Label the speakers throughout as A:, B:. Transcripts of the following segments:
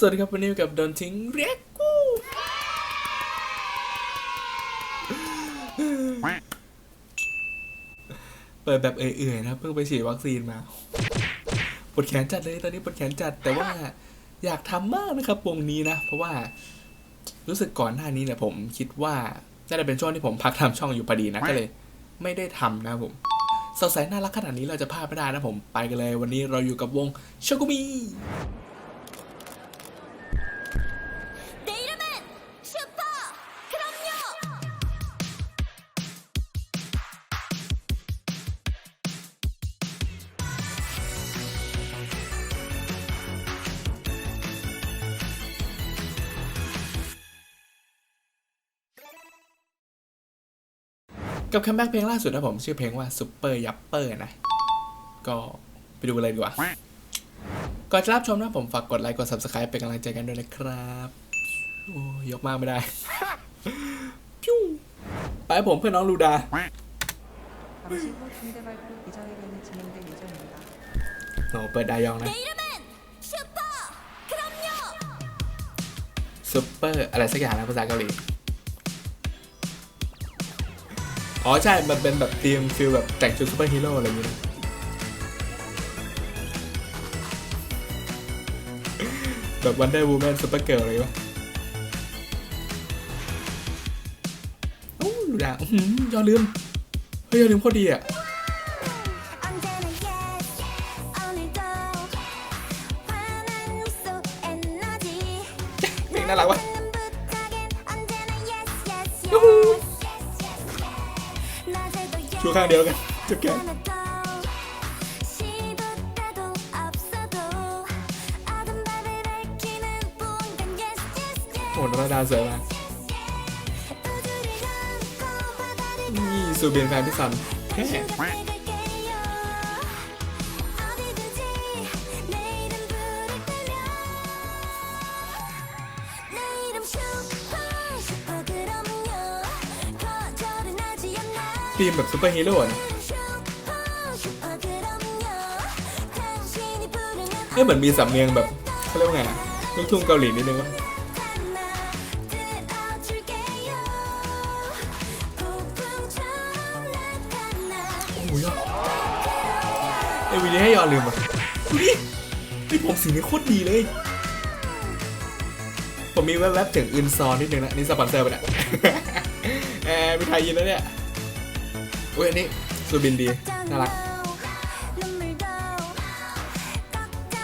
A: สวัสดีครับวันนี้กับโดนทิ้งเรียกกูเปิดแบบเอื่อยๆนะครับเพิ่งไปฉีดวัคซีนมาปวดแขนจัดเลยตอนนี้ปวดแขนจัดแต่ว่าอยากทำมากนะครับวงนี้นะ เพราะว่ารู้สึกก่อนหน้านี้เนี่ยผมคิดว่าน่าจะเป็นช่วงที่ผมพักทำช่องอยู่พอดีนะก็เลย ไม่ได้ทำนะผมสดใสน่ารักขนาดนี้เราจะพลาดไม่ได้นะผมไปกันเลย วันนี้เราอยู่กับวงชกุมี กับคัมแบ็กเพลงล่าสุดนะผม ชื่อเพลงว่า Super Yapper นะ ก็ไปดูกันเลยดีกว่า ก่อนจะรับชมนะผมฝากกดไลค์กด Subscribe เป็นกำลังใจกันด้วยนะครับโอ้ยกมากไม่ได้ พิ้วไปผมเพื่อนน้องลูดา
B: 잠시 후 중대 발표 기자회견이 진행될 예정입니다.
A: โหเปิดดายองนะ
C: 내 이름은 슈퍼 그럼요
A: ซุปเปอร์อะไรสักอย่างนะภาษาเกาหลี อ๋อใช่ มันเป็นแบบทีมฟิลแบบแต่งชุดซูเปอร์ฮีโร่อะไรเงี้ยแบบวันเดอร์วูแมนซูเปอร์เกิร์ลอะไรวะโอ้ดูดาอย่าลืม เฮ้ยอย่าลืมโคตรดีอะน่ารักวะ ชูข้างเดียวกันจุแก่โอ้นาดาเสือมานี่ซูเบียนแฟนพี่ซันแค่ ธีมแบบซูเปอร์ฮีโร่นะเอ้เหมือนมีสำเนียงแบบเขาเรียกว่าไงลูกทุ่งเกาหลีนิดนึงวะไอวีนี้ให้ยอลืมอะดูดิไอผมสีนี้โคตรดีเลย ผมมีแวบๆถึงอินซอนนิดนึงนะ นี่สปอนเซอร์ไปนะแอร์มีไายยินแล้วเนี่ย อุ้ยอันนี้ซูบินดี น่ารัก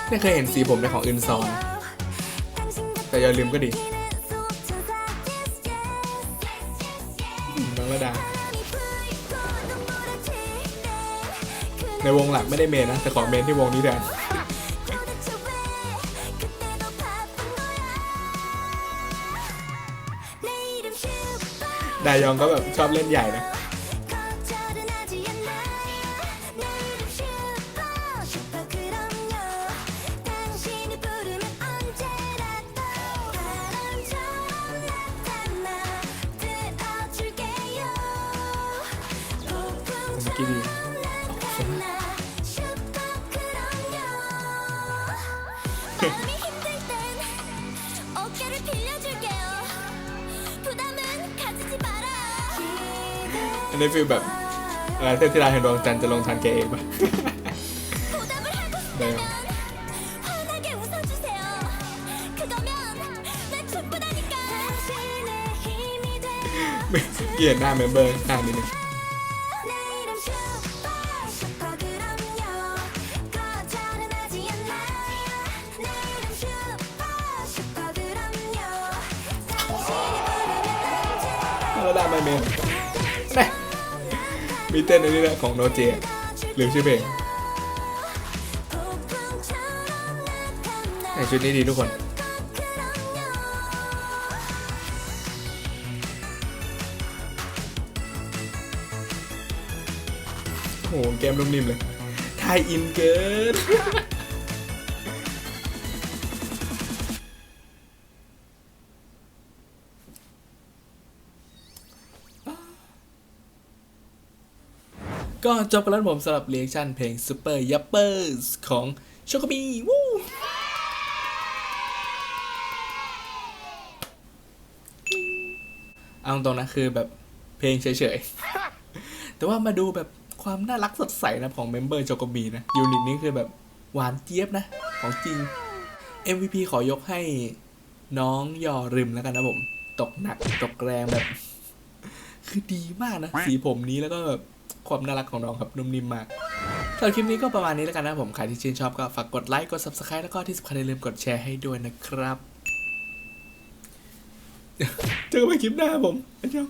A: ไม่เคยเห็นสีผมในของอึนซอนแต่อย่าลืมก็ดีบางระดา ในวงหลักไม่ได้เมนนะ แต่ขอเมนที่วงนี้แทนดายองก็แบบชอบเล่นใหญ่นะ
C: 끼리
A: อันนี้ฟีลแบบอะไรเทพธิดาแห่งดวงจันทร์จะลงทางแกเองปะได้เปลียนหน้าเมมเบอร์หน้านิดนึง แล้วได้ไม่เมนมีเต้นอันนี้แหละของโนเจหรือชื่อเพลงไอชุดนี้ดีทุกคนโอ้โหเกมนุ่มนิ่มเลยไทยอินเกิน ก็จบกันแล้วผมสำหรับเรียกชันเพลง Super y u p p e r s ของโชโกบีวูเอาตรงนะคือแบบเพลงเฉยๆ แต่ว่ามาดูแบบความน่ารักสดใสนะของเมมเบอร์โชโกบีนะ ยูนิตนี้คือแบบหวานเจี๊ยบนะ ของจริง MVP ขอยกให้น้องยอริมแล้วกันนะผม ตกหนักตกแรงแบบ คือดีมากนะ สีผมนี้แล้วก็แบบ ความน่ารักของน้องครับนุ่มนิ่มมากสำหรับคลิปนี้ก็ประมาณนี้แล้วกันนะผมใครที่ชื่นชอบก็ฝากกดไลค์กด subscribe แล้วก็ที่สำคัญอย่าลืมกดแชร์ให้ด้วยนะครับ เจอกันใหม่คลิปหน้าผมอันยอง